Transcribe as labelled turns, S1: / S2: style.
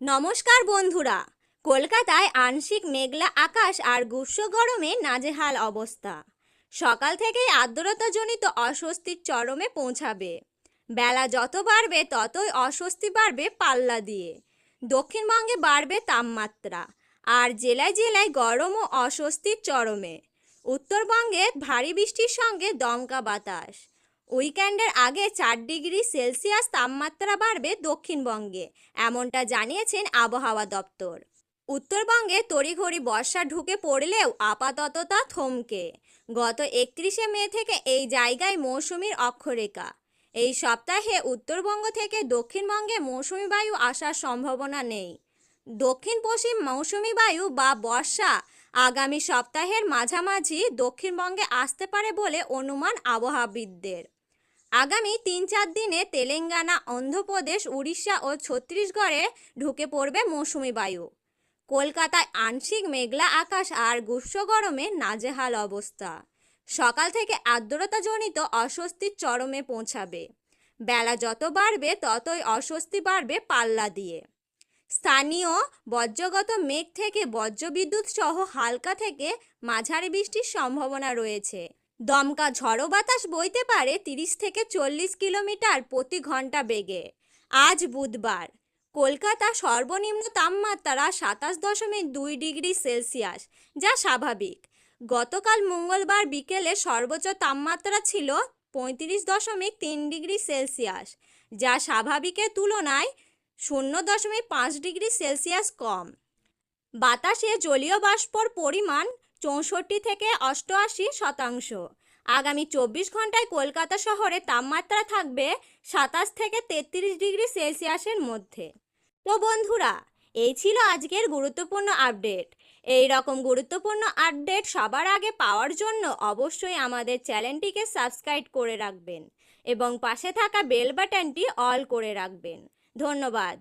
S1: নমস্কার বন্ধুরা। কলকাতায় আংশিক মেঘলা আকাশ আর গ্রীষ্ম গরমে নাজেহাল অবস্থা। সকাল থেকেই আর্দ্রতাজনিত অস্বস্তির চরমে পৌঁছাবে। বেলা যত বাড়বে, ততই অস্বস্তি বাড়বে পাল্লা দিয়ে। দক্ষিণবঙ্গে বাড়বে তাপমাত্রা। আর জেলায় জেলায় গরম ও অস্বস্তির চরমে। উত্তরবঙ্গে ভারী বৃষ্টির সঙ্গে দমকা বাতাস। উইকেন্ডের আগে চার ডিগ্রি সেলসিয়াস তাপমাত্রা বাড়বে দক্ষিণবঙ্গে, এমনটা জানিয়েছেন আবহাওয়া দপ্তর। উত্তরবঙ্গে তড়িঘড়ি বর্ষা ঢুকে পড়লেও আপাতত তা থমকে। গত একত্রিশে মে থেকে এই জায়গায় মৌসুমীর অক্ষরেখা। এই সপ্তাহে উত্তরবঙ্গ থেকে দক্ষিণবঙ্গে মৌসুমি বায়ু আসার সম্ভাবনা নেই। দক্ষিণ পশ্চিম মৌসুমী বায়ু বা বর্ষা আগামী সপ্তাহের মাঝামাঝি দক্ষিণবঙ্গে আসতে পারে বলে অনুমান আবহাওয়াবিদদের। আগামী তিন চার দিনে তেলেঙ্গানা, অন্ধ্রপ্রদেশ, উড়িষ্যা ও ছত্তিশগড়ে ঢুকে পড়বে মৌসুমি বায়ু। কলকাতায় আংশিক মেঘলা আকাশ আর গ্রীষ্ম গরমে নাজেহাল অবস্থা। সকাল থেকে আর্দ্রতাজনিত অস্বস্তির চরমে পৌঁছাবে। বেলা যত বাড়বে, ততই অস্বস্তি বাড়বে পাল্লা দিয়ে। স্থানীয় বজ্রগত মেঘ থেকে বজ্রবিদ্যুৎ সহ হালকা থেকে মাঝারি বৃষ্টির সম্ভাবনা রয়েছে। দমকা ঝড়ো বাতাস বইতে পারে তিরিশ থেকে চল্লিশ কিলোমিটার প্রতি ঘণ্টা বেগে। আজ বুধবার। কলকাতা সর্বনিম্ন তাপমাত্রা সাতাশ দশমিক দুই ডিগ্রি সেলসিয়াস, যা স্বাভাবিক। গতকাল মঙ্গলবার বিকেলে সর্বোচ্চ তাপমাত্রা ছিল পঁয়ত্রিশ দশমিক তিন ডিগ্রি সেলসিয়াস, যা স্বাভাবিকের তুলনায় শূন্য দশমিক পাঁচ ডিগ্রি সেলসিয়াস কম। বাতাসে জলীয় বাষ্পর পরিমাণ চৌষট্টি থেকে অষ্টআশি শতাংশ। আগামী চব্বিশ ঘন্টায় কলকাতা শহরে তাপমাত্রা থাকবে সাতাশ থেকে তেত্রিশ ডিগ্রি সেলসিয়াসের মধ্যে। তো বন্ধুরা, এই ছিল আজকের গুরুত্বপূর্ণ আপডেট। এই রকম গুরুত্বপূর্ণ আপডেট সবার আগে পাওয়ার জন্য অবশ্যই আমাদের চ্যানেলটিকে সাবস্ক্রাইব করে রাখবেন এবং পাশে থাকা বেল বাটনটি অল করে রাখবেন। ধন্যবাদ।